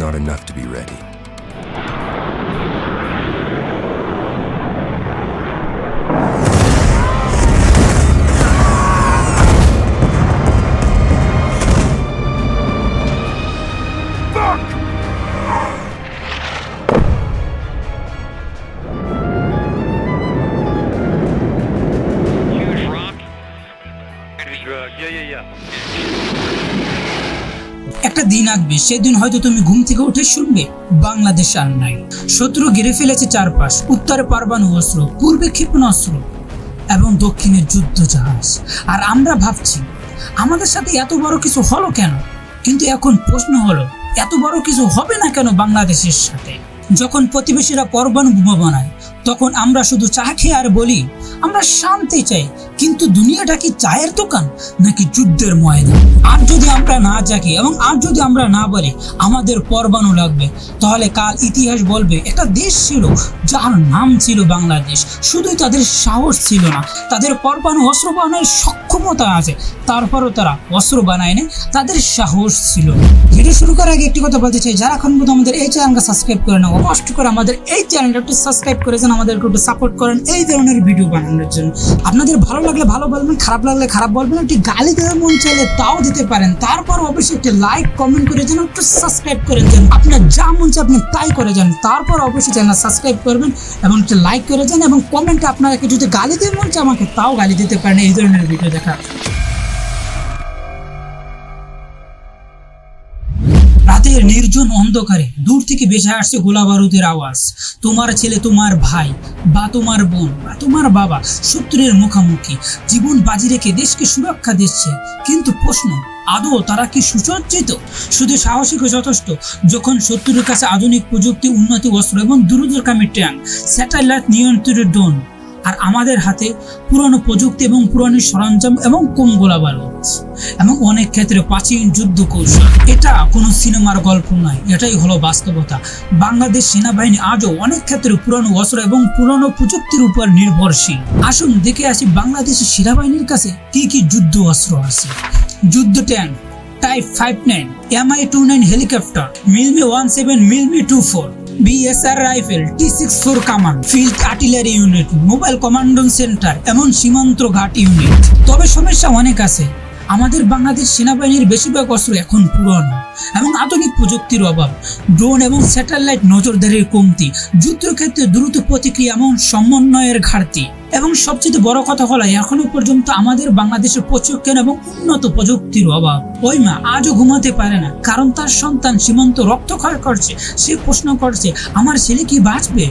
not enough to be ready. আসবে সেদিন হয়তো তুমি ঘুম থেকে উঠে শুনবে, বাংলাদেশ আর নাই। শত্রু ঘিরে ফেলেছে চারপাশ, উত্তরে পারমাণু অস্ত্র, পূর্বে ক্ষেপণাস্ত্র এবং দক্ষিণে যুদ্ধ জাহাজ আর আমরা ভাবছি, আমাদের সাথে এত বড় কিছু হলো কেন? কিন্তু এখন প্রশ্ন হলো, এত বড় কিছু হবে না কেন বাংলাদেশের সাথে? যখন প্রতিবেশীরা পরমাণু বোমা বানায় তখন আমরা শুধু চা খেয়ে আর বলি, আমরা শান্তি চাই, কিন্তু দুনিয়াটা কি চায়ের দোকান নাকি যুদ্ধের ময়দান? আর যদি আমরা না জাগি এবং আর যদি আমরা না বলি, আমাদের পরমাণু লাগবে, তাহলে কাল ইতিহাস বলবে, একটা দেশ ছিল যার নাম ছিল বাংলাদেশ। শুধুই তাদের সাহস ছিল না। তাদের পরমাণু অস্ত্র বানানোর সক্ষমতা আছে। তারপরও তারা অস্ত্র বানায় না তাদের সাহস ছিল না। ভিডিও শুরু করার আগে একটি কথা বলতে চাই। যারা এখন আমাদের এই চ্যানেলকে সাবস্ক্রাইব করে নাও কষ্ট করে আমাদের এই চ্যানেলটা সাবস্ক্রাইব করে যেন আমাদেরকে একটু সাপোর্ট করেন এই ধরনের ভিডিও বানানোর জন্য। আপনাদের ভালো লাগলে ভালো বলবেন, খারাপ লাগলে খারাপ বলবেন, একটি গালি দেওয়ার মন চাইলে তাও দিতে পারেন। তারপর অবশ্যই একটি লাইক কমেন্ট করে যেন একটু সাবস্ক্রাইব করে দেন। আপনার যা মন চায় আপনি তাই করে যান। তারপর অবশ্যই চ্যানেল সাবস্ক্রাইব করবেন এবং একটি লাইক করে যান এবং কমেন্টে আপনাকে যদি গালি দিয়ে মন চায় আমাকে, তাও গালি দিতে পারেন এই ধরনের ভিডিও দেখা রাতের নির্জন অন্ধকারে দূর থেকে ভেসে আসছে গোলা বারুদের আওয়াজ। তোমার ছেলে, তোমার ভাই, বা তোমার বোন, বা তোমার বাবা শত্রুর মুখোমুখি। জীবন বাজি রেখে দেশকে সুরক্ষা দিচ্ছে। কিন্তু প্রশ্ন, আদৌ তারা কি সুসজ্জিত? শুধু সাহসিক যথেষ্ট। যখন শত্রুর কাছে আধুনিক প্রযুক্তি, উন্নতি, অস্ত্র এবং দ্রুতগামী ট্যাঙ্ক, স্যাটেলাইট নিয়ন্ত্রিত ড্রোন আর আমাদের হাতে পুরনো প্রযুক্তি এবং পুরনো সরঞ্জাম এবং কম গোলা বারুদ এবং অনেক ক্ষেত্রে প্রাচীন যুদ্ধ কৌশল। এটা কোনো সিনেমার গল্প নয়, এটাই হলো বাস্তবতা। বাংলাদেশ সেনাবাহিনী আজও অনেক ক্ষেত্রে পুরনো অস্ত্র এবং পুরনো প্রযুক্তির উপর নির্ভরশীল। আসুন দেখে আসি বাংলাদেশের সেনাবাহিনীর কাছে কি কি যুদ্ধ অস্ত্র আছে। যুদ্ধ tank, type five nine MI two nine helicopter, Mil Mi one seven, Mil Mi two four. BSR rifle T six four কামান field artillery unit mobile commando centre এমন সীমান্ত ঘাট ইউনিট তবে সমস্যা অনেক আছে। আমাদের বাংলাদেশ সেনাবাহিনীর বেশিরভাগ অস্ত্র এখন পুরনো এবং আধুনিক প্রযুক্তির অভাব। ড্রোন এবং স্যাটেলাইট নজরদারির কমতি, যুদ্ধক্ষেত্রে দ্রুত প্রতিক্রিয়া এবং সমন্বয়ের ঘাটতি। এবং সবচেয়ে বড় কথা হলো, এখনও পর্যন্ত আমাদের বাংলাদেশের প্রশিক্ষণ এবং উন্নত প্রযুক্তির অভাব। ওই মা আজও ঘুমাতে পারে না, কারণ তার সন্তান সীমান্ত রক্তক্ষয় করছে, সে প্রশ্ন করছে, আমার ছেলে কি বাঁচবে?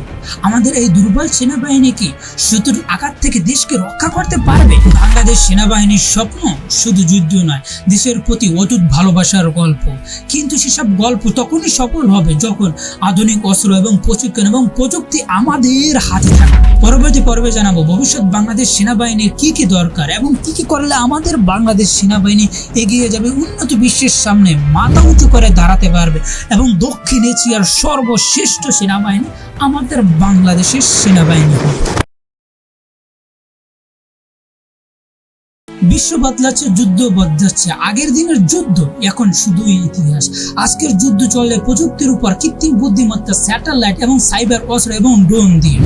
আমাদের এই দুর্বল সেনাবাহিনী কি শত্রুর আঘাত থেকে দেশকে রক্ষা করতে পারবে? বাংলাদেশ সেনাবাহিনীর স্বপ্ন শুধু যুদ্ধ নয়, দেশের প্রতি অটুট ভালোবাসার গল্প। কিন্তু সেসব গল্প তখনই সফল হবে যখন আধুনিক অস্ত্র এবং প্রশিক্ষণ এবং প্রযুক্তি আমাদের হাতে থাকবে। পরবর্তী পর্বে জানাব। ভবিষ্যৎ বাংলাদেশ সেনাবাহিনীর কি কি দরকার এবং কি কি করলে আমাদের বাংলাদেশ সেনাবাহিনী এগিয়ে যাবে, উন্নত বিশ্বের সামনে মাথা উঁচু করে দাঁড়াতে পারবে এবং দক্ষিণ এশিয়ার সর্বশ্রেষ্ঠ সেনাবাহিনী আমাদের বাংলাদেশের সেনাবাহিনী বিশ্ব বদলাচ্ছে যুদ্ধ বদলাচ্ছে আগের দিনের যুদ্ধ, এখন শুধুই ইতিহাস। আজকের যুদ্ধ চলে প্রযুক্তির উপর কৃত্রিম বুদ্ধিমত্তা, স্যাটেলাইট এবং সাইবার অস্ত্র এবং ড্রোন দিয়ে।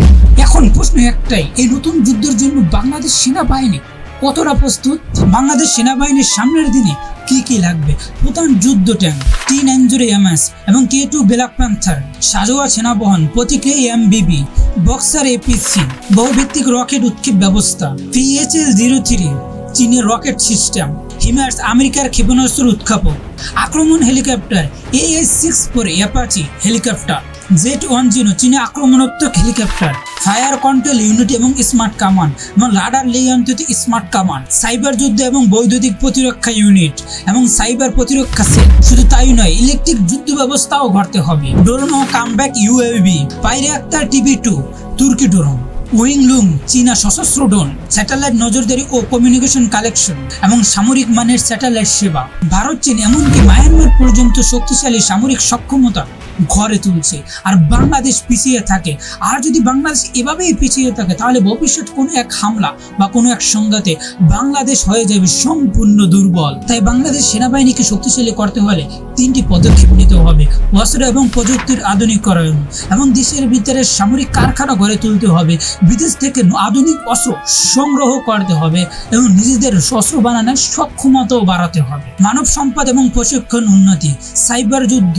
এখন প্রশ্ন একটাই, এই নতুন যুদ্ধের জন্য বাংলাদেশ সেনাবাহিনী কতটা প্রস্তুত? বাংলাদেশ সেনাবাহিনীর সামনের দিনে কি কি লাগবে? প্রধান যুদ্ধ ট্যাঙ্ক টি জিরো এমএস এবং কে টু ব্ল্যাক প্যান্থার, সাজোয়া সেনাবহন প্রতিক্রিয়া এমবিবি, বক্সার এপিসি, বহুভিত্তিক রকেট উৎক্ষেপ ব্যবস্থা, পিএইচএল জিরো থ্রি চীনের রকেট সিস্টেম হিমার্স আমেরিকার ক্ষেপণাস্ত্র উৎক্ষেপক আক্রমণ helicopter AS six four Apache helicopter jet one zero চীনে আক্রমণাত্মক হেলিকপ্টার, ফায়ার কন্ট্রোল ইউনিট এবং স্মার্ট কামান, এবং রাডার নিয়ন্ত্রিত স্মার্ট কামান, সাইবার যুদ্ধ এবং বৈদ্যুতিক প্রতিরক্ষা ইউনিট, এবং সাইবার প্রতিরক্ষা সেল। শুধু তাই নয়, ইলেকট্রিক যুদ্ধ ব্যবস্থাও গড়তে হবে। ড্রোন ও combat UAV Bayraktar TV two, তুর্কি ড্রোন। উইংলুম, চীনা সশস্ত্র ড্রোন, স্যাটেলাইট নজরদারি ও কমিউনিকেশন কালেকশন এবং সামরিক মানের স্যাটেলাইট সেবা। ভারত, চীন এমনকি মায়ানমার পর্যন্ত শক্তিশালী সামরিক সক্ষমতা ঘরে তুলছে। আর বাংলাদেশ পিছিয়ে থাকে। আর যদি বাংলাদেশ এভাবেই পিছিয়ে থাকে, তাহলে ভবিষ্যৎ কোনো এক হামলা বা কোনো এক সংঘাতে বাংলাদেশ হয়ে যাবে সম্পূর্ণ দুর্বল। তাই বাংলাদেশ সেনাবাহিনীকে শক্তিশালী করতে হলে তিনটি পদক্ষেপ নিতে হবে অস্ত্র এবং প্রযুক্তির আধুনিকরণ এবং দেশের ভিতরে সামরিক কারখানা গড়ে তুলতে হবে, বিদেশ থেকে আধুনিক অস্ত্র সংগ্রহ করতে হবে এবং নিজেদের অস্ত্র বানানোর সক্ষমতাও বাড়াতে হবে। মানব সম্পদ এবং প্রশিক্ষণ উন্নতি, সাইবার যুদ্ধ,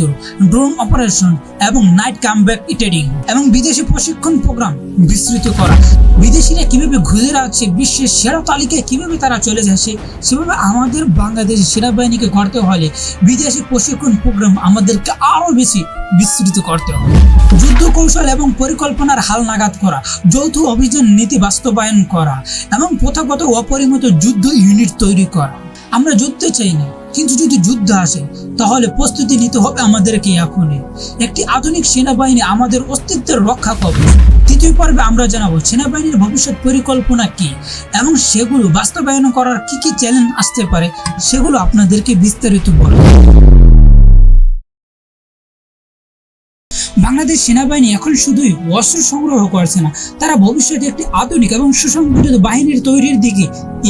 ড্রোন অপারেশন এবং নাইট কামব্যাক ট্রেডিং এবং বিদেশি প্রশিক্ষণ প্রোগ্রাম বিস্তৃত করা। বিদেশিরা কীভাবে ঘুরে রাখছে বিশ্বের সেরা তালিকায় কীভাবে তারা চলে যাচ্ছে, সেভাবে আমাদের বাংলাদেশ সেনাবাহিনীকে করতে হলে বিদেশি প্রশিক্ষণ প্রোগ্রাম আমাদেরকে আরও বেশি বিস্তৃত করতে হবে। যুদ্ধ কৌশল এবং পরিকল্পনার হাল নাগাদ করা, যৌথ অভিযান নীতি বাস্তবায়ন করা এবং প্রথাগত অপরিমিত যুদ্ধ ইউনিট তৈরি করা। আমরা যুদ্ধ চাই না, কিন্তু যদি যুদ্ধ আসে, তাহলে প্রস্তুতি নিতে হবে আমাদেরকে এখনই। একটি আধুনিক সেনাবাহিনী আমাদের অস্তিত্বের রক্ষা করবে। তৃতীয় পর্বে আমরা জানাব সেনাবাহিনীর ভবিষ্যৎ পরিকল্পনা কি এবং সেগুলো বাস্তবায়ন করার কি কি চ্যালেঞ্জ আসতে পারে, সেগুলো আপনাদেরকে বিস্তারিত বলব। বাংলাদেশ সেনাবাহিনী এখন শুধুই অস্ত্র সংগ্রহ করছে না, তারা ভবিষ্যতে একটি আধুনিক এবং সুসংগঠিত বাহিনীর তৈরির দিকে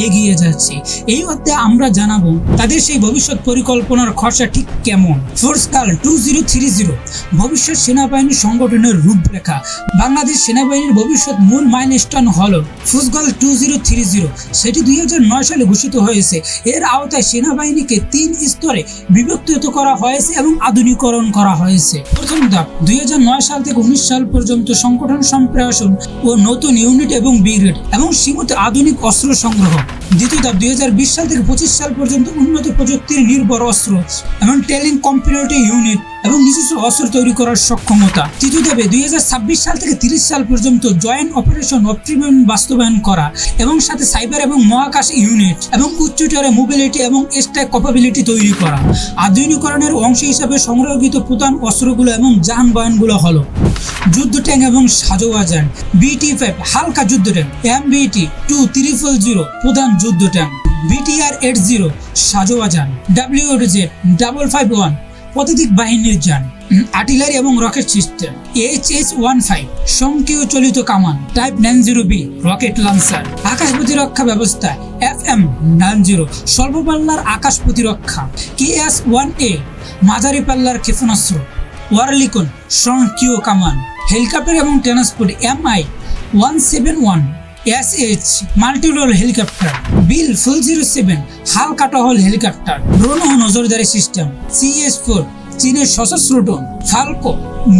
এগিয়ে যাচ্ছে। এই অধ্যায়ে আমরা জানাব তাদের সেই ভবিষ্যৎ পরিকল্পনার খরচা ঠিক কেমন? ফোর্স কাল টু জিরো থ্রি জিরো ভবিষ্যৎ সেনাবাহিনী সংগঠনের রূপরেখা। বাংলাদেশ সেনাবাহিনীর ভবিষ্যৎ মূল মাইলস্টোন হল ফুসগল টু জিরো থ্রি জিরো সেটি দুই হাজার নয় সালে ঘোষিত হয়েছে। এর আওতায় সেনাবাহিনীকে তিন স্তরে বিভক্ত করা হয়েছে এবং আধুনিকরণ করা হয়েছে। প্রথম ধাপ, দুই সাল থেকে উনিশ সাল পর্যন্ত সংগঠন, সম্প্রসারণ ও নতুন ইউনিট এবং ব্রিগেড এবং সীমিত আধুনিক অস্ত্র সংগ্রহ। দ্বিতীয় ধাপ দুই সাল থেকে পঁচিশ সাল পর্যন্ত উন্নত প্রযুক্তির নির্ভর অস্ত্র এবং টেলিং কম্পিউটার ইউনিট এবং নিজস্ব অস্ত্র তৈরি করার সক্ষমতা। তৃতীয় ধাপে দুই সাল থেকে তিরিশ সাল পর্যন্ত জয়েন্ট অপারেশন অপটিমাম বাস্তবায়ন করা এবং সাথে সাইবার এবং মহাকাশ ইউনিট এবং উচ্চতরে মোবিলিটি এবং স্ট্যাক ক্যাপাবিলিটি তৈরি করা। আধুনিকরণের অংশ হিসাবে সংরক্ষিত প্রধান অস্ত্রগুলো এবং যানবাহনগুলো হলো যুদ্ধ ট্যাঙ্ক এবং সাজোয়াজান বিটি ফাইভ হালকা যুদ্ধ tank M BT two triple zero প্রধান যুদ্ধ tank BTR eight zero সাজোয়াজান W Z, double five one প্রতিদিক বাহিনীর যান। আর্টিলারি এবং rocket system, H H one five সংকীয় চলিত কামান, type nine zero B, rocket launcher. আকাশ প্রতিরক্ষা ব্যবস্থা এফ এম নাইন জিরো স্বল্প পাল্লার আকাশ প্রতিরক্ষা কে এস ওয়ান এ মাঝারি পাল্লার ক্ষেপণাস্ত্র, ওয়ারলিকন সংকীয় কামান, হেলিকপ্টার এবং transport M I one seven one S H multirole helicopter বিল ফুল জিরো সেভেন হালকা টহল হেলিকপ্টার ড্রোন ও নজরদারি সিস্টেম সিএস ফোর চীনের সশস্ত্র ড্রোন ফাল্কো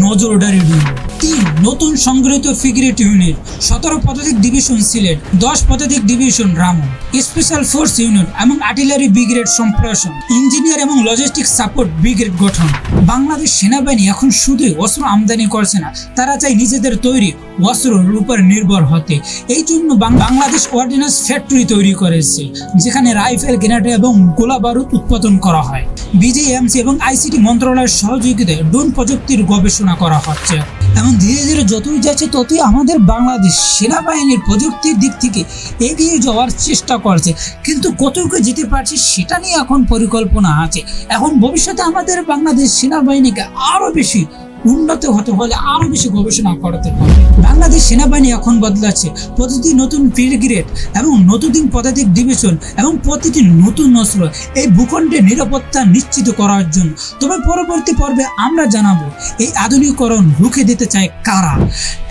নজরদারি ড্রোন তিন, নতুন সংগৃহীত ফিগারেট ইউনিট সতেরো পদাতিক ডিভিশন সিলেট, দশ পদাতিক division Ramu. Special force unit এবং আর্টিলারি ব্রিগেড সম্প্রসারণ ইঞ্জিনিয়ার এবং লজিস্টিক সাপোর্ট ব্রিগেড গঠন। বাংলাদেশ সেনাবাহিনী এখন শুধুই অস্ত্র আমদানি করছে না, তারা চাই নিজেদের তৈরি অস্ত্রের উপর নির্ভর হতে। এই জন্য বাংলাদেশ অর্ডিন্যান্স ফ্যাক্টরি তৈরি করেছে, যেখানে রাইফেল গ্রেনেড এবং গোলা বারুদ উৎপাদন করা হয়। বিজিএমসি এবং আইসিটি মন্ত্রণালয়ের সহযোগিতায় ড্রোন প্রযুক্তির গবেষণা করা হচ্ছে। এবং ধীরে ধীরে যতই যাচ্ছে, ততই আমাদের বাংলাদেশ সেনাবাহিনীর প্রযুক্তির দিক থেকে এগিয়ে যাওয়ার চেষ্টা করছে। কিন্তু কতটুকু যেতে পারছে সেটা নিয়ে এখন পরিকল্পনা আছে। এখন ভবিষ্যতে আমাদের বাংলাদেশ সেনাবাহিনীকে আরও বেশি উন্নত হতে হলে আরও বেশি গবেষণা করাতে হবে। বাংলাদেশ সেনাবাহিনী এখন বদলাচ্ছে প্রতিটি নতুন ব্রিগেড এবং নতুন পদাতিক ডিভিশন এবং প্রতিটি নতুন অস্ত্র এই ভূখণ্ডের নিরাপত্তা নিশ্চিত করার জন্য। তবে পরবর্তী পর্বে আমরা জানাব, এই আধুনিকরণ রুখে দিতে চায় কারা?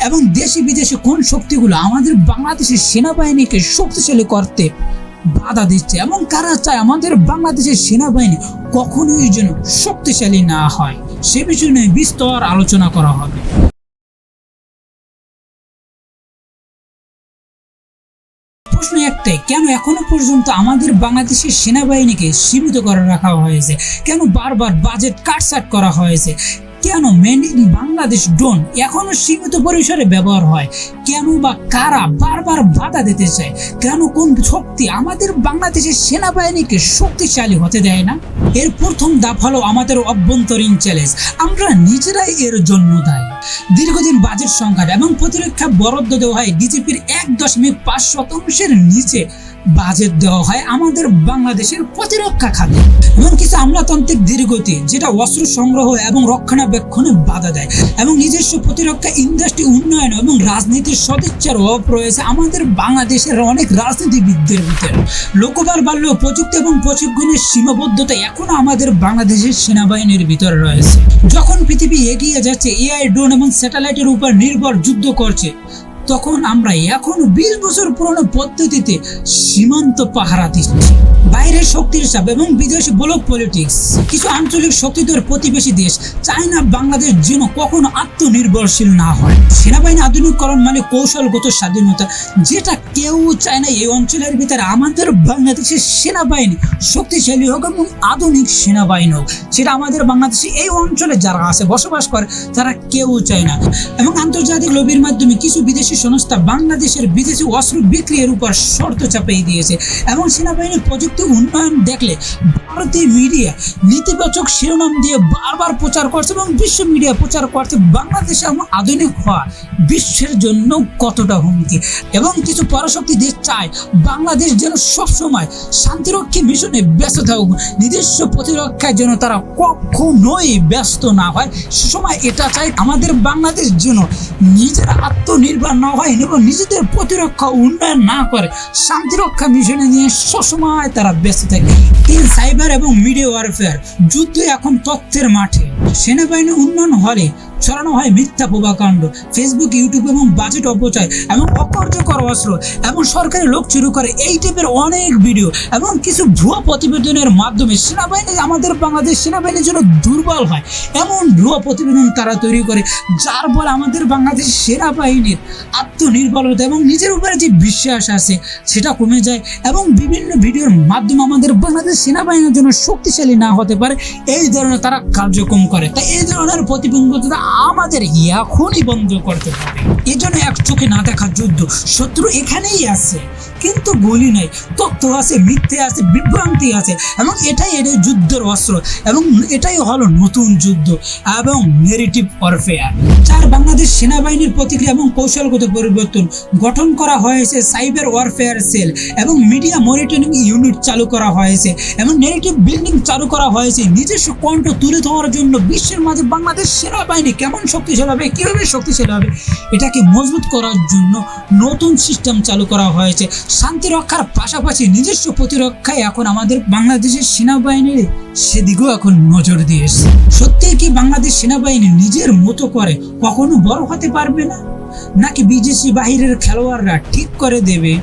এবং দেশি বিদেশি কোন শক্তিগুলো আমাদের বাংলাদেশের সেনাবাহিনীকে শক্তিশালী করতে বাধা দিচ্ছে? এবং কারা চায় আমাদের বাংলাদেশের সেনাবাহিনী কখনোই যেন শক্তিশালী না হয়? সে বিষয় নিয়ে বিস্তর আলোচনা করা হবে। প্রশ্ন একটাই, কেন এখনও পর্যন্ত আমাদের বাংলাদেশের সেনাবাহিনীকে সীমিত করে রাখা হয়েছে? কেন বারবার বাজেট কাটসাট করা হয়েছে? কেন ইন বাংলাদেশ ড্রোন এখনও সীমিত পরিসরে ব্যবহার হয়? কেন বা কারা বারবার বাধা দিতে চায়? কেন কোন শক্তি আমাদের বাংলাদেশের সেনাবাহিনীকে শক্তিশালী হতে দেয় না? এর প্রথম ধাপ হলো আমাদের অভ্যন্তরীণ চ্যালেঞ্জ আমরা নিজেরাই এর জন্য দায়ী। দীর্ঘদিন বাজেট সংকট এবং প্রতিরক্ষা বরাদ্দ দেওয়া হয় ডিজিপির এক দশমিক পাঁচ শতাংশের নিচে। বাজেট দেওয়া হয় আমাদের বাংলাদেশের প্রতিরক্ষা খাতে। এবং কিছু আমলাতান্ত্রিক ধীরগতি যেটা অস্ত্র সংগ্রহ এবং রক্ষণাবেক্ষণে বাধা দেয় এবং নিজস্ব প্রতিরক্ষা ইন্ডাস্ট্রি উন্নয়ন এবং রাজনীতির সদিচ্ছার অভাব রয়েছে আমাদের বাংলাদেশের অনেক রাজনীতিবিদদের ভিতরে লোকবল বাড়লেও প্রযুক্তি এবং প্রশিক্ষণের সীমাবদ্ধতা এখনও আমাদের বাংলাদেশের সেনাবাহিনীর ভিতরে রয়েছে। যখন পৃথিবী এগিয়ে যাচ্ছে, এআই, ড্রোন এবং স্যাটেলাইটের উপর নির্ভর যুদ্ধ করছে তখন আমরা এখনও বিশ বছর পুরনো পদ্ধতিতে সীমান্ত পাহারা দিচ্ছি। বাইরের শক্তির চাপ এবং বিদেশি ব্লক পলিটিক্স। কিছু আঞ্চলিক শক্তিধর প্রতিবেশী দেশ চায় না বাংলাদেশ যেন কখনো আত্মনির্ভরশীল না হয়। সেনাবাহিনী আধুনিকরণ মানে কৌশলগত স্বাধীনতা, যেটা কেউ চায় না এই অঞ্চলের ভিতরে আমাদের বাংলাদেশের সেনাবাহিনী শক্তিশালী হোক এবং আধুনিক সেনাবাহিনী হোক, সেটা আমাদের বাংলাদেশে এই অঞ্চলে যারা আছে, বসবাস করে, তারা কেউ চায় না। এবং আন্তর্জাতিক লবির মাধ্যমে কিছু বিদেশি সংস্থা বাংলাদেশের বিদেশি অস্ত্র বিক্রির উপর শর্ত চাপিয়ে দিয়েছে। এবং সেনাবাহিনীর প্রযুক্তি উন্নয়ন দেখলে ভারতীয় মিডিয়া নেতিবাচক শিরোনাম দিয়ে বারবার প্রচার করছে এবং বিশ্ব মিডিয়া প্রচার করছে। বাংলাদেশে এমন আধুনিক হওয়া বিশ্বের জন্য কতটা হুমকি? এবং কিছু পরাশক্তি দেশ চায় বাংলাদেশ যেন সবসময় শান্তিরক্ষী মিশনে ব্যস্ত থাকুক। নিজস্ব প্রতিরক্ষায় যেন তারা কখনোই ব্যস্ত না হয়। সময় এটা চাই আমাদের বাংলাদেশ যেন নিজের আত্মনির্ভর না হয় এবং নিজেদের প্রতিরক্ষা উন্নয়ন না করে। শান্তিরক্ষা মিশনে নিয়ে সবসময় তারা ব্যস্ত থাকে। তিন সাইবার এবং মিডিয়া ওয়ারফেয়ার যুদ্ধ এখন তথ্যের মাঠে। সেনাবাহিনী উন্নয়ন হলে ছড়ানো হয় মিথ্যা প্রভাকাণ্ড ফেসবুক ইউটিউব এবং বাজেট অপচয় এবং অকার্যকর অস্ত্র এবং সরকারি লোক শুরু করে এই টাইপের অনেক ভিডিও এবং কিছু ভুয়া প্রতিবেদনের মাধ্যমে সেনাবাহিনী আমাদের বাংলাদেশ সেনাবাহিনীর জন্য দুর্বল হয়। এমন ভুয়া প্রতিবেদন তারা তৈরি করে, যার ফলে আমাদের বাংলাদেশ সেনাবাহিনীর আত্মনির্ভরতা এবং নিজের উপরে যে বিশ্বাস আছে, সেটা কমে যায় এবং বিভিন্ন ভিডিওর মাধ্যমে আমাদের বাংলাদেশ সেনাবাহিনীর জন্য শক্তিশালী না হতে পারে। এই ধরনের তারা কার্যক্রম করে। তাই এই ধরনের প্রতিবন্ধকতা আমাদের এখনই বন্ধ করতে হবে। এজন্য এক চোখে না দেখা যুদ্ধ শত্রু এখানেই আছে। কিন্তু গুলি নাই। তথ্য আছে, মিথ্যে আছে, বিভ্রান্তি আছে। এবং এটাই এটাই যুদ্ধের অস্ত্র। এবং এটাই হলো নতুন যুদ্ধ এবং নেগেটিভ ওয়ারফেয়ার চার, বাংলাদেশ সেনাবাহিনীর প্রতিক্রিয়া এবং কৌশলগত পরিবর্তন গঠন করা হয়েছে সাইবার ওয়ারফেয়ার সেল এবং মিডিয়া মনিটরিং ইউনিট চালু করা হয়েছে। এবং নেগেটিভ বিল্ডিং চালু করা হয়েছে। নিজস্ব কণ্ঠ তুলে ধরার জন্য বিশ্বের মাঝে বাংলাদেশ সেনাবাহিনী কেমন শক্তিশালী হবে, কীভাবে শক্তিশালী হবে, এটাকে মজবুত করার জন্য নতুন সিস্টেম চালু করা হয়েছে। শান্তি রক্ষার পাশাপাশি নিজস্ব প্রতিরক্ষায় এখন আমাদের বাংলাদেশের সেনাবাহিনীর সেদিকেও এখন নজর দিয়েছে। সত্যি কি বাংলাদেশ সেনাবাহিনী নিজের মতো করে কখনো বড় হতে পারবে না? নাকি বিদেশি বাহিরের খেলোয়াড়রা ঠিক করে দেবে?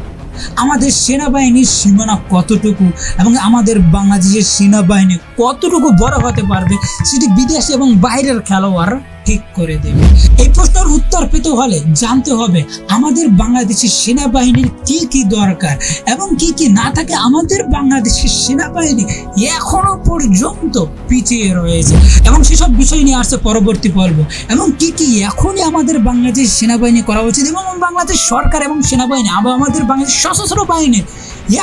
আমাদের সেনাবাহিনীর সীমানা কতটুকু এবং আমাদের বাংলাদেশের সেনাবাহিনী কতটুকু বড় হতে পারবে? সেটি বিদেশ এবং বাইরের খেলোয়াড় ঠিক করে দেবে। এই প্রশ্নের উত্তর পেতে হলে জানতে হবে আমাদের বাংলাদেশের সেনাবাহিনীর কি কি দরকার এবং কি কি না থাকে আমাদের বাংলাদেশের সেনাবাহিনী এখনও পর্যন্ত পিছিয়ে রয়েছে। এবং সেসব বিষয় নিয়ে আসছে পরবর্তী পর্ব। এবং কি কি এখনই আমাদের বাংলাদেশ সেনাবাহিনী করা উচিত এবং বাংলাদেশ সরকার এবং সেনাবাহিনী আমাদের বাংলাদেশ সশস্ত্র বাহিনী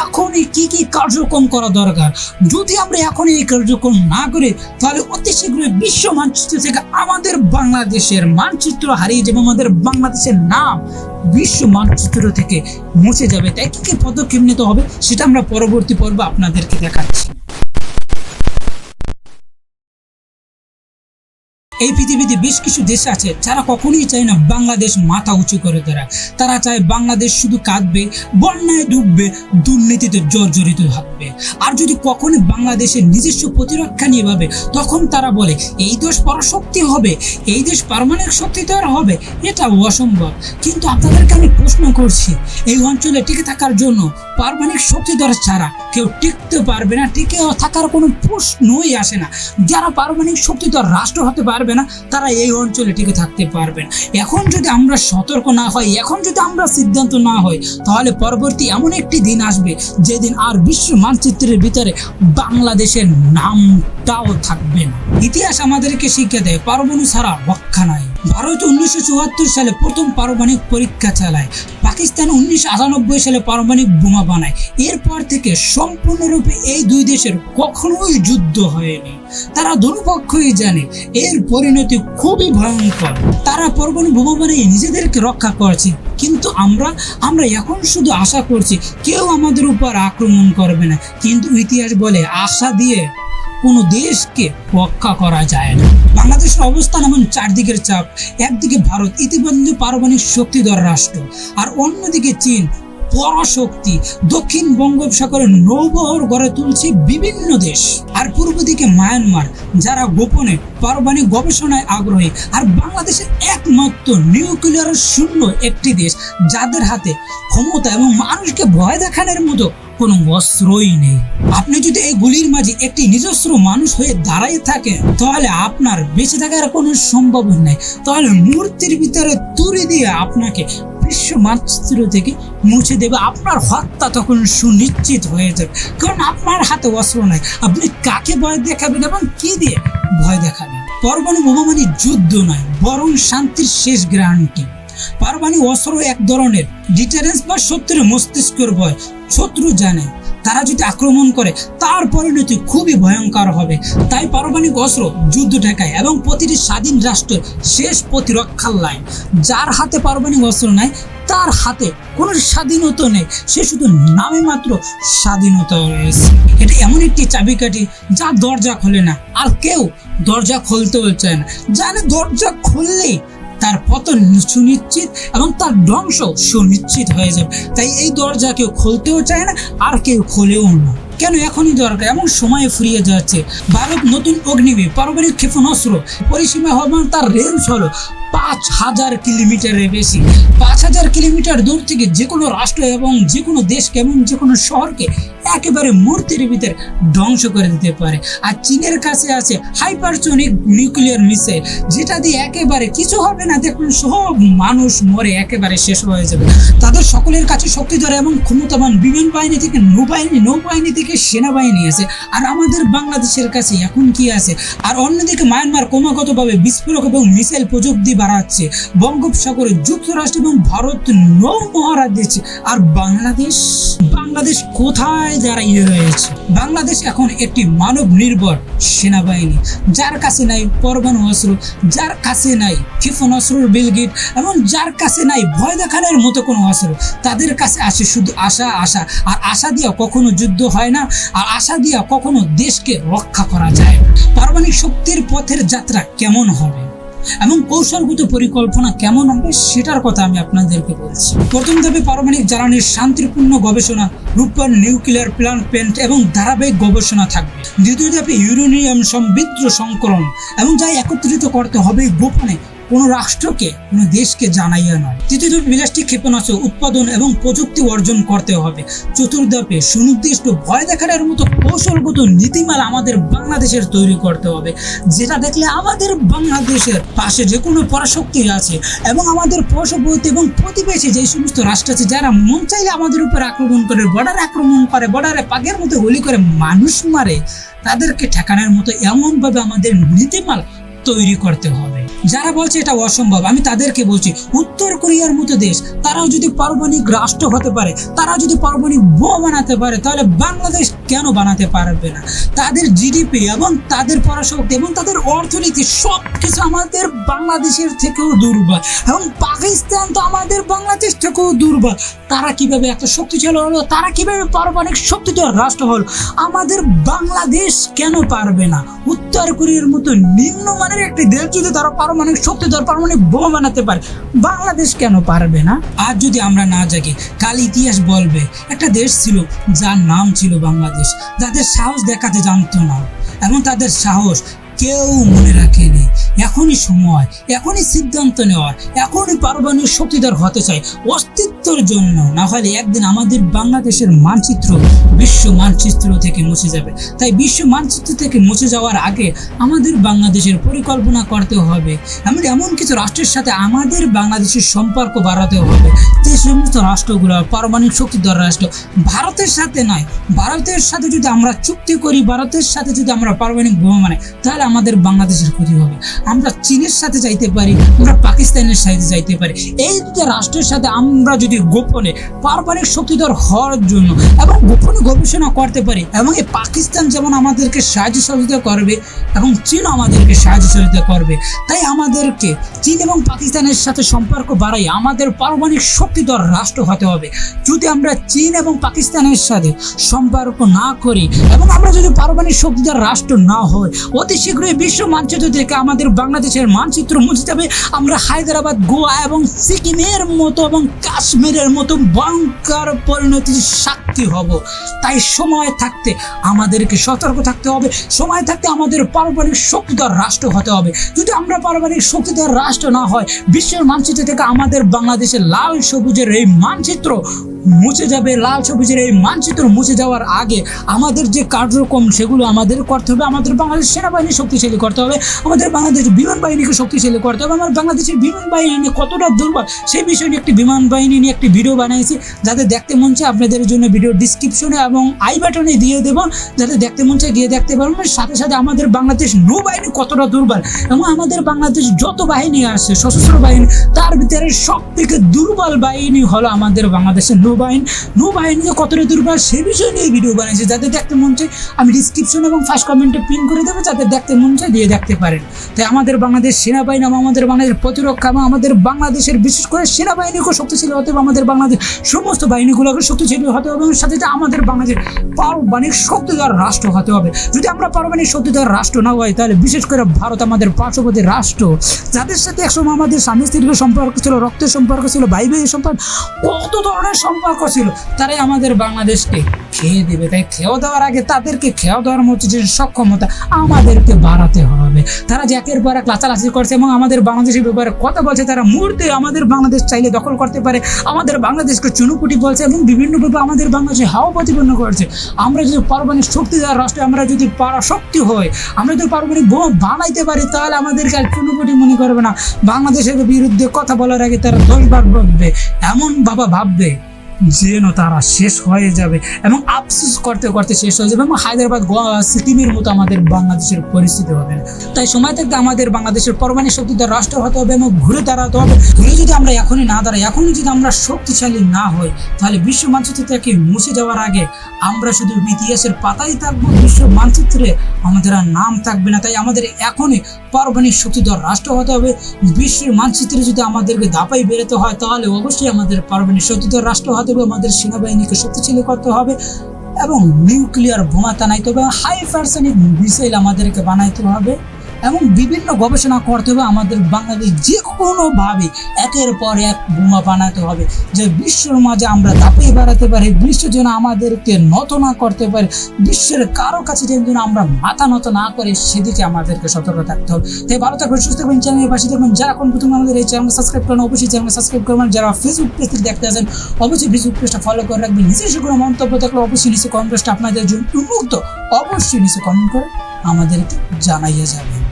এখনই কি কি কার্যক্রম করা দরকার? যদি আমরা এখন এই কার্যক্রম না করি, তাহলে অতি শীঘ্রই বিশ্ব মানচিত্র থেকে আমাদের বাংলাদেশের মানচিত্র হারিয়ে যাবে, আমাদের বাংলাদেশের নাম বিশ্ব মানচিত্র থেকে মুছে যাবে। তাই কি কি পদক্ষেপ নিতে হবে, সেটা আমরা পরবর্তী পর্ব আপনাদেরকে দেখাচ্ছি। এই পৃথিবীতে বেশ কিছু দেশ আছে, যারা কখনোই চায় না বাংলাদেশ মাথা উঁচু করে দাঁড়ায় তারা চায় বাংলাদেশ শুধু কাঁদবে, বন্যায় ডুববে, দুর্নীতিতে জর্জরিত থাকবে। আর যদি কখনো বাংলাদেশের নিজস্ব প্রতিরক্ষা নিয়ে ভাবে, তখন তারা বলে, এই দেশ পরাশক্তি হবে, এই দেশ পারমাণবিক শক্তি তৈরি হবে, এটা অসম্ভব। কিন্তু আপনাদেরকে আমি প্রশ্ন করছি, এই অঞ্চলে টিকে থাকার জন্য পারমাণবিক শক্তিধর ছাড়া কেউ টিকতে পারবে না, টিকে থাকার কোনো প্রশ্নই আসে না। যারা পারমাণবিক শক্তিধর রাষ্ট্র হতে পারবে না, তারা এই অঞ্চলে টিকে থাকতে পারবে না। এখন যদি আমরা সতর্ক না হই, এখন যদি আমরা সিদ্ধান্ত না হই, তাহলে পরবর্তী এমন একটি দিন আসবে, যেদিন আর বিশ্ব মানচিত্রের ভিতরে বাংলাদেশের নামটাও থাকবে না। ইতিহাস আমাদেরকে শিক্ষা দেয়, পারমাণু ছাড়া রক্ষা নাই। ভারত উনিশশো চুয়াত্তর সালে প্রথম পারমাণবিক পরীক্ষা চালায়। পাকিস্তান উনিশশো আটানব্বই সালে পারমাণবিক বোমা বানায়। এরপর থেকে সম্পূর্ণরূপে এই দুই দেশের কখনোই যুদ্ধ হয়নি। তারা দুপক্ষই জানে, এর পরিণতি খুবই ভয়ঙ্কর। তারা পরমাণু বোমা বানিয়ে নিজেদেরকে রক্ষা করছে। কিন্তু আমরা আমরা এখন শুধু আশা করছি, কেউ আমাদের উপর আক্রমণ করবে না। কিন্তু ইতিহাস বলে, আশা দিয়ে কোনো দেশকে রক্ষা করা যায় না। বাংলাদেশের অবস্থান এমন চারদিকের চাপ। একদিকে ভারত, ইতিমধ্যে পারমাণবিক শক্তিধর রাষ্ট্র, আর অন্যদিকে চীন পরাশক্তি দক্ষিণ বঙ্গোপসাগরে নৌবহর গড়ে তুলছে বিভিন্ন দেশ। আর পূর্ব দিকে মায়ানমার, যারা গোপনে পারমাণবিক গবেষণায় আগ্রহী। আর বাংলাদেশের একমাত্র নিউক্লিয়ার শূন্য একটি দেশ, যাদের হাতে ক্ষমতা এবং মানুষকে ভয় দেখানোর মতো কোনো অস্ত্রই নেই। আপনি যদি এই গুলির মাঝে একটি নিজস্ব মানুষ হয়ে দাঁড়াই থাকে তাহলে আপনার বেঁচে থাকার কোনো সম্ভব নেই। তাহলে মূর্তির ভিতরে তুলে দিয়ে আপনাকে বিশ্ব মানচিত্র থেকে মুছে দেবে। আপনার হত্যা তখন সুনিশ্চিত হয়ে যাবে। কারণ আপনার হাতে অস্ত্র নাই। আপনি কাকে ভয় দেখাবেন এবং কি দিয়ে ভয় দেখাবেন? পরমাণু বোমা মানে যুদ্ধ নয়, বরং শান্তির শেষ গ্যারান্টি পারমাণবিক অস্ত্র এক ধরনের, ডিটারেন্স বা শত্রুর মস্তিষ্কের ভয়। শত্রু জানে, তারা যদি আক্রমণ করে, তার পরিণতি খুবই ভয়ঙ্কর হবে। তাই পারমাণবিক অস্ত্র যুদ্ধ ঠেকায় এবং প্রতিটি স্বাধীন রাষ্ট্রের শেষ প্রতিরক্ষার লাইন। যার হাতে পারমাণবিক অস্ত্র নাই, তার হাতে কোনো স্বাধীনতা নেই। সে শুধু নামে মাত্র স্বাধীনতা রয়েছে। এটা এমন একটি চাবিকাঠি যা দরজা খোলে না। আর কেউ দরজা খুলতেও চায় না। জানে দরজা খুললেই তার পতন সুনিশ্চিত এবং তার ধ্বংস সুনিশ্চিত হয়ে যাবে। তাই এই দরজা কেউ খুলতেও চায় না, আর কেউ খোলেও না। কেন এখনই দরকার? এমন সময়ে ফুরিয়ে যাচ্ছে। ভারত নতুন অগ্নিবী পারমাণবিক ক্ষেপণাস্ত্র, পরিসীমা হবেন তার রেঞ্জ হলো পাঁচ হাজার কিলোমিটারের বেশি। পাঁচ হাজার কিলোমিটার দূর থেকে যে কোনো রাষ্ট্র এবং যে কোনো দেশকে এবং যে কোনো শহরকে একেবারে মূর্তির ভিতরে ধ্বংস করে দিতে পারে। আর চীনের কাছে আছে হাইপারসোনিক নিউক্লিয়ার মিসাইল, যেটা দিয়ে একেবারে কিছু হবে না, দেখুন, সব মানুষ মরে, একেবারে শেষ হয়ে যাবে। তাদের সকলের কাছে শক্তিধর এবং ক্ষমতাবান বিমান বাহিনী থেকে নৌবাহিনী নৌবাহিনী থেকে সেনাবাহিনী আছে, আর আমাদের বাংলাদেশের কাছে এখন কি আছে? আর অন্যদিকে মায়ানমার ক্রমাগতভাবে বিস্ফোরক এবং মিসাইল প্রযুক্তি বাড়াচ্ছে, বঙ্গোপসাগরে যুক্তরাষ্ট্র এবং ভারত নৌ মহারা দিচ্ছে, আর বাংলাদেশ বাংলাদেশ কোথায়? দাঁড়িয়ে রয়েছে বাংলাদেশ এখন একটি মানব নির্ভর সেনাবাহিনী। যার কাছে নাই পরমাণু অস্ত্র, যার কাছে নাই ক্ষেপণাস্ত্রের বিলগিট এবং যার কাছে নাই ভয় দেখানোর মতো কোনো অস্ত্র। তাদের কাছে আসে শুধু আশা আশা। আর আশা দিয়া কখনো যুদ্ধ হয় না। আর আশা দিয়া কখনো দেশকে রক্ষা করা যায় না। পারমাণবিক শক্তির পথের যাত্রা কেমন হবে? এবং কৌশলগত পরিকল্পনা কেমন হবে সেটার কথা আমি আপনাদেরকে বলছি। প্রথম ধাপে পারমাণবিক জ্বালানির শান্তিপূর্ণ গবেষণা রূপায়ণ নিউক্লিয়ার প্ল্যান, পেন্ট এবং ধারাবাহিক গবেষণা থাকবে। দ্বিতীয় ধাপে ইউরেনিয়াম সমৃদ্ধ সংকলন এবং যা একত্রিত করতে হবে গোপনে কোনো রাষ্ট্রকে, কোনো দেশকে জানাইয়া নয়। তৃতীয় প্লাস্টিক ক্ষেপণাস্ত্র, উৎপাদন এবং প্রযুক্তি অর্জন করতে হবে। চতুর্থ ধাপে সুনির্দিষ্ট ভয় দেখানোর মতো কৌশলগত নীতিমালা আমাদের বাংলাদেশের তৈরি করতে হবে। যেটা দেখলে আমাদের বাংলাদেশের পাশে যে কোনো পরাশক্তি আছে এবং আমাদের পার্শ্ববর্তী এবং প্রতিবেশী যে সমস্ত রাষ্ট্র আছে, যারা মন চাইলে আমাদের উপর আক্রমণ করে বর্ডার আক্রমণ করে বর্ডারে পাগের মতো গুলি করে মানুষ মারে, তাদেরকে ঠেকানোর মতো এমনভাবে আমাদের নীতিমালা তৈরি করতে হবে। যারা বলছে এটা অসম্ভব, আমি তাদেরকে বলছি, উত্তর কোরিয়ার মতো দেশ, তারাও যদি পারমাণবিক রাষ্ট্র হতে পারে, তারা যদি পারমাণবিক বোমা বানাতে পারে, তাহলে বাংলাদেশ কেন বানাতে পারবে না? তাদের জিডিপি এবং তাদের পরাশক্তি এবং তাদের অর্থনীতি সব কিছু আমাদের বাংলাদেশের থেকেও দুর্বল এবং পাকিস্তান তো আমাদের বাংলাদেশ থেকেও দুর্বল। তারা কীভাবে একটা শক্তিশালী হলো? তারা কীভাবে পারমাণবিক শক্তিধর রাষ্ট্র হলো? আমাদের বাংলাদেশ কেন পারবে না? উত্তর কোরিয়ার মতো নিম্নমানের একটি দেশ যদি তারা পারমাণবিক শক্তি ধর পারমাণবিক বোমা বানাতে পারে, বাংলাদেশ কেন পারবে না? আর যদি আমরা না জাগি, কাল ইতিহাস বলবে, একটা দেশ ছিল যার নাম ছিল বাংলাদেশ, যাদের সাহস দেখাতে জানতো না, এবং তাদের সাহস কেউ মনে রাখেনি। এখনই সময় এখনই সিদ্ধান্ত নেওয়ার, এখনই পারমাণবিক শক্তিধর হতে চাই। অস্তিত্বের জন্য, না হলে একদিন আমাদের বাংলাদেশের মানচিত্র বিশ্ব মানচিত্র থেকে মুছে যাবে। তাই বিশ্ব মানচিত্র থেকে মুছে যাওয়ার আগে আমাদের বাংলাদেশের পরিকল্পনা করতে হবে। এমন এমন কিছু রাষ্ট্রের সাথে আমাদের বাংলাদেশের সম্পর্ক বাড়াতে হবে। যে সমস্ত রাষ্ট্রগুলো পারমাণবিক শক্তিধর রাষ্ট্র, ভারতের সাথে নয়, ভারতের সাথে যদি আমরা চুক্তি করি, ভারতের সাথে যদি আমরা পারমাণবিক বোমা মানে তাহলে আমাদের বাংলাদেশের ক্ষতি হবে। আমরা চীনের সাথে যাইতে পারি, আমরা পাকিস্তানের সাথে যাইতে পারি। এই দুটো রাষ্ট্রের সাথে আমরা যদি গোপনে পারমাণবিক শক্তিধর হওয়ার জন্য এবং গোপনে গবেষণা করতে পারি, এবং এই পাকিস্তান যেমন আমাদেরকে সাহায্য সহযোগিতা করবে, এবং চীন আমাদেরকে সাহায্য সহযোগিতা করবে, তাই আমাদেরকে চীন এবং পাকিস্তানের সাথে সম্পর্ক বাড়াই আমাদের পারমাণবিক শক্তিধর রাষ্ট্র হতে হবে। যদি আমরা চীন এবং পাকিস্তানের সাথে সম্পর্ক না করি, এবং আমরা যদি পারমাণবিক শক্তিধর রাষ্ট্র না হই, অতি শীঘ্রই বিশ্ব মানচিত্র থেকে আমাদের বাংলাদেশের মানচিত্র মুছে যাবে আমরা হায়দ্রাবাদ, গোয়া এবং সিকিমের মতো এবং কাশ্মীরের মতো বাংকার পরিণতির সাক্ষী হব। তাই সময় থাকতে আমাদেরকে সতর্ক থাকতে হবে। সময় থাকতে আমাদের পারমাণবিক শক্তিধর রাষ্ট্র হতে হবে। যদি আমরা পারমাণবিক শক্তিধর রাষ্ট্র না হয়, বিশ্বের মানচিত্র থেকে আমাদের বাংলাদেশের লাল সবুজের এই মানচিত্র মুছে যাবে। লাল সবুজের এই মানচিত্র মুছে যাওয়ার আগে আমাদের যে কার্যক্রম, সেগুলো আমাদের করতে হবে। আমাদের বাংলাদেশ সেনাবাহিনী শক্তিশালী করতে হবে। আমাদের বাংলাদেশ বিমান বাহিনীকে শক্তিশালী করতে হবে। আমার বাংলাদেশের বিমান বাহিনী কতটা দুর্বল, সেই বিষয়ে একটি বিমান বাহিনী নিয়ে একটি ভিডিও বানিয়েছি। যাতে দেখতে মন আপনাদের জন্য ভিডিও ডিসক্রিপশনে এবং আই বাটনে দিয়ে দেবো, যাতে দেখতে মন চায় গিয়ে দেখতে পারবেন সাথে সাথে আমাদের বাংলাদেশ নৌবাহিনী কতটা দুর্বল এবং আমাদের বাংলাদেশ যত বাহিনী আছে, সশস্ত্র বাহিনী, তার ভিতরে সব থেকে দুর্বল বাহিনী হলো আমাদের বাংলাদেশের নৌবাহিনী। নৌবাহিনী যে কতটা দুর্বল, সে বিষয় নিয়ে ভিডিও বানিয়েছি, যাতে দেখতে মন চায়। আমি ডিসক্রিপশন এবং ফার্স্ট কমেন্টে পিন করে দেবো, যাতে দেখতে মন চায় দিয়ে দেখতে পারেন। তাই আমাদের বাংলাদেশ সেনাবাহিনী এবং আমাদের বাংলাদেশের প্রতিরক্ষা এবং আমাদের বাংলাদেশের বিশেষ করে সেনাবাহিনীকে শক্তিশালী হতে হবে, আমাদের বাংলাদেশ সমস্ত বাহিনীগুলোকে শক্তিশালী হতে হবে এবং সাথে সাথে আমাদের বাংলাদেশ পারমাণবিক শক্তিধর রাষ্ট্র হতে হবে। যদি আমরা পারমাণবিক শক্তিধর রাষ্ট্র না হয়, তাহলে বিশেষ করে ভারত আমাদের পার্শ্ববর্তী রাষ্ট্র, যাদের সাথে একসময় আমাদের স্বামী স্ত্রীর সম্পর্ক ছিল, রক্তের সম্পর্ক ছিল ভাই ভাইয়ের সম্পর্ক, কত ধরনের সম্পর্ক ছিল, তারাই আমাদের বাংলাদেশকে খেয়ে দেবে। তাই খেয়ে দেওয়ার আগে তাদেরকে খেয়ে দেওয়ার মতো যে সক্ষমতা আমাদেরকে বাড়াতে হবে। তারা যে একের পর এক লাচালাচি করছে এবং আমাদের বাংলাদেশের ব্যাপারে কথা বলছে, তারা মুহূর্তে আমাদের বাংলাদেশ চাইলে দখল করতে পারে, আমাদের বাংলাদেশকে চুনুকুটি বলছে এবং বিভিন্নভাবে আমাদের বাংলাদেশে হাওয়া প্রতিপন্ন করেছে, আমরা যদি পারমাণবিক শক্তিদার রাষ্ট্রে, আমরা যদি পারা শক্তি হই, আমরা যদি পারমাণবিক বোম বানাইতে পারি, তাহলে আমাদেরকে আর কোনো কোটি মনে করবে না। বাংলাদেশের বিরুদ্ধে কথা বলার আগে তারা দশবার ভাববে, এমন বাবা ভাববে। যেন তারা শেষ হয়ে যাবে এবং আফসোস করতে করতে শেষ হয়ে যাবে। এবং হায়দ্রাবাদ সিকিমের মতো আমাদের বাংলাদেশের পরিস্থিতি হবে। না। তাই সময় থাকতে আমাদের বাংলাদেশের পরমাণু শক্তিধর রাষ্ট্র হতে হবে এবং ঘুরে দাঁড়াতে হবে। ঘুরে যদি আমরা এখনই না দাঁড়াই, এখনই যদি আমরা শক্তিশালী না হই, তাহলে বিশ্ব মানচিত্র থেকে মুছে যাওয়ার আগে আমরা শুধু ইতিহাসের পাতাই থাকব, বিশ্ব মানচিত্রে আমাদের আর নাম থাকবে না। তাই আমাদের এখনই পারমাণবিক শক্তিধর রাষ্ট্র হতে হবে। বিশ্বের মানচিত্রে যদি আমাদেরকে দাপাই বেরোতে হয়, তাহলে অবশ্যই আমাদের পারমাণবিক শক্তিধর রাষ্ট্র হতে হবে, আমাদের সেনাবাহিনীকে শক্তিশালী করতে হবে এবং নিউক্লিয়ার বোমা তানাইতে হবে হাই পার্সেনিক মিসাইল আমাদেরকে বানাইতে হবে। এবং বিভিন্ন গবেষণা করতে হবে আমাদের বাংলাদেশ যে কোনোভাবে একের পর এক বোমা বানাতে হবে, যে বিশ্বর মাঝে আমরা দাপিয়ে বেড়াতে পারি, বিশ্ব যেন আমাদেরকে নত না করতে পারে, বিশ্বের কারও কাছে যেন আমরা মাথা নত না করে, সেদিকে আমাদেরকে সতর্ক থাকতে হবে। তাই ভালো থাকবেন, সুস্থ থাকবেন চ্যানেলের পাশে থাকবেন। যারা এখন প্রথমে আমাদের এই চ্যানেল সাবস্ক্রাইব করেন, অবশ্যই চ্যানেল সাবস্ক্রাইব করবেন যারা ফেসবুক পেজ দেখতে আসেন, অবশ্যই ফেসবুক পেজটা ফলো করে রাখবেন। নিজস্ব কোনো মন্তব্য থাকলে অবশ্যই নিচে কমেন্ট পেজটা আপনাদের জন্য উন্মুক্ত, অবশ্যই নিচে কমেন্ট করে আমাদেরকে জানাইয়া যাবেন।